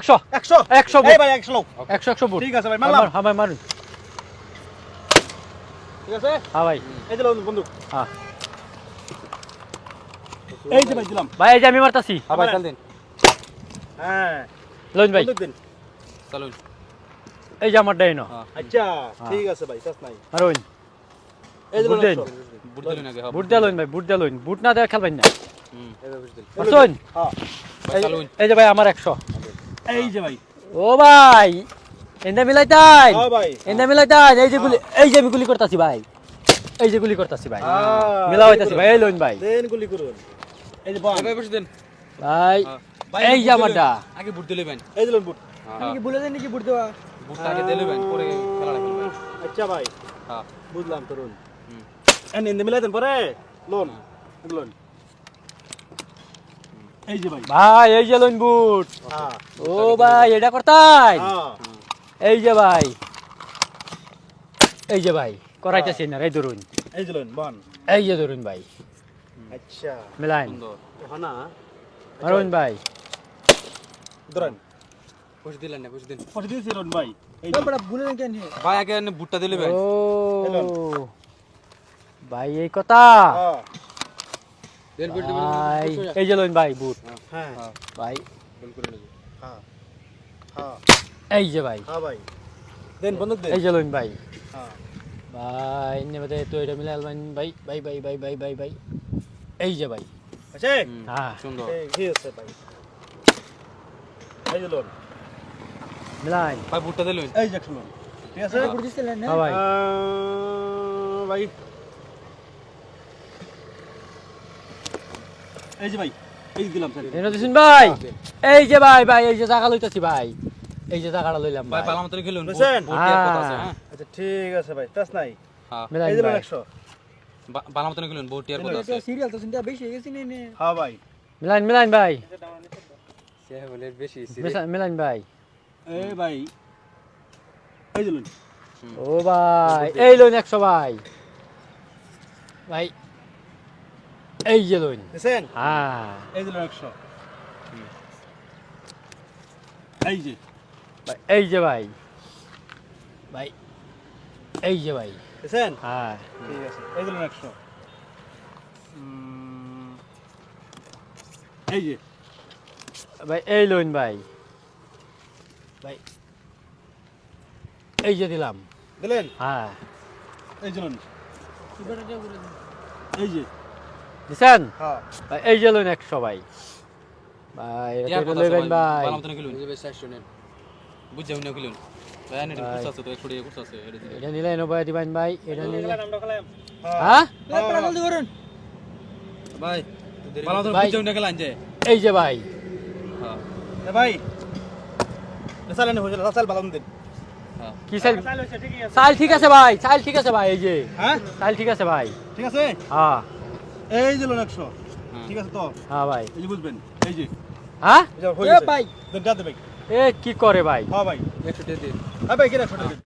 একশো। একশো? একশো এই ভাই একশো একশো একশো বুট ঠিক আছে ভাই মারলাম। হ্যাঁ ভাই মারুন ঠিক আছে? হ্যাঁ ভাই। এই যে লোন বন্দুক হ্যাঁ। এই যে ভাই দিলাম। ভাই এই যে আমি মারতাছি। হ্যাঁ ভাই চাল দিন। হ্যাঁ। লইন ভাই। দিন। চালুন এই যে আমার ডাইন। হ্যাঁ। আচ্ছা হ্যাঁ। ঠিক আছে ভাই চাস নাই। মারুন এই যে বুট লোন দেন। দিলেন আগে হ্যাঁ বুট দিয়া ভাই বুট দিয়া লইন। বুট না দেওয়া খেলবেন না। হুম। হ্যাঁ। এই যে ভাই আমার একশো। এই যে ভাই। ও ভাই এন্দা মিলাই তাই? হ্যাঁ ভাই। এন্দা মিলাই তাই? এই যে গুলি এই যে আমি গুলি করতাছি ভাই। এই যে গুলি করতাছি ভাই। মিলা হইতাছি ভাই এই লইন ভাই। দেন গুলি করুন। এই যে ভাই বুঝ দিন। ভাই ভাই, এই যে আমারটা। আগে বুট দিলে বেন এই যে লোন বুট। হ্যাঁ বলে দেন নাকি বুট দেওয়া? বুটটা আগে দিলে বেন পরে খেলাটা খেলবেন। আচ্ছা ভাই। হ্যাঁ বুঝলাম তরুণ। হুম। এন ইন্দে মিলাই দেন পরে। Loan loan. এই যে ভাই। ভাই এই যে লইন বুট হ্যাঁ। ও ভাই এটা করতাই? হ্যাঁ। এই যে ভাই। এই যে ভাই করাইতেছি না এই ধরুন এই যে লোন বান। এই যে ধরুন ভাই। আচ্ছা। মিলাইন। মারুন ভাই। ধরেন। বুঝ দিলেন না বুঝ দিন। পরে দিয়েছি লোন ভাই। এই ভাই আগে বুটটা দিলে ও। ভাই এই কথা। হ্যাঁ। ভাই এই যে লইন ভাই বুট হ্যাঁ হ্যাঁ ভাই হ্যাঁ হ্যাঁ এই যে ভাই হ্যাঁ ভাই দেন বন্দুক দেন এই যে লইন ভাই হ্যাঁ ভাই নেবে তো এটা মিলাই ভাই ভাই ভাই ভাই ভাই ভাই ভাই এই যে ভাই আছে হ্যাঁ সুন্দর এই আছে ভাই এই যে লোন মিলাইন ভাই বুটটা দিলেন এই যে লোন ঠিক আছে ভাই ভাই এই যে ভাই এই দিলাম স্যার। এনে দিছেন ভাই এই যে ভাই ভাই এই যে টাকা লইতাছি ভাই এই যে টাকাটা লইলাম ভাই ভাই। পালা মতো খেলুন বুঝছেন? বুট দেওয়ার কথা আছে হ্যাঁ। আচ্ছা ঠিক আছে ভাই টাচ নাই। হ্যাঁ। মিলাইন এই যে লোন ভাই। একশো। বালা মতো খেলুন বুট দেওয়ার কথা আছে। সিরিয়াল তো শুনতে বেশি হয়ে গেছে নে হ্যাঁ ভাই। মিলাইন মিলাইন ভাই। সে বলে বেশি মিলা- মিলাইন ভাই। এই ভাই এই যে লোন। ও ভাই এই লোন একশো ভাই। ভাই এই যে লোন দেখছেন? হ্যাঁ। এই যে একশো এই যে। ভাই, এই যে ভাই। ভাই। এই যে ভাই। দেখছেন? হ্যাঁ। ঠিক আছে এই যে একশো এই যে। ভাই এই লোন ভাই। ভাই। এই যে দিলাম। দিলেন? হ্যাঁ। এই যে এই যে। দিছেন? হ্যাঁ। ভাই এই যে লোন একশো ভাই। ভাই এটা লইবেন ভাই। আছে এটা এটা নিলে এনো ভাই দিবেন ভাই এটা নিলে হ্যাঁ? হ্যাঁ। পড়া বলতে করুন। ভাই পালা বুঝে উনি খেলান যে। এই যে ভাই। হ্যাঁ। এ ভাই। হ্যাঁ। কি চাল? চাল হয়েছে ঠিকই আছে। চাল ঠিক আছে ভাই চাল ঠিক আছে ভাই এই যে। হ্যাঁ? চাল ঠিক আছে ভাই। ঠিক আছে? হ্যাঁ। এই যে লোন একশো। হ্যাঁ। ঠিক আছে তো? হ্যাঁ ভাই। এই যে বুঝবেন এই যে। হ্যাঁ। ভাই। দেন, ভাই। এ কি করে ভাই? হ্যাঁ ভাই। একশো টাকা দিন। হ্যাঁ ভাই কিনা ছোট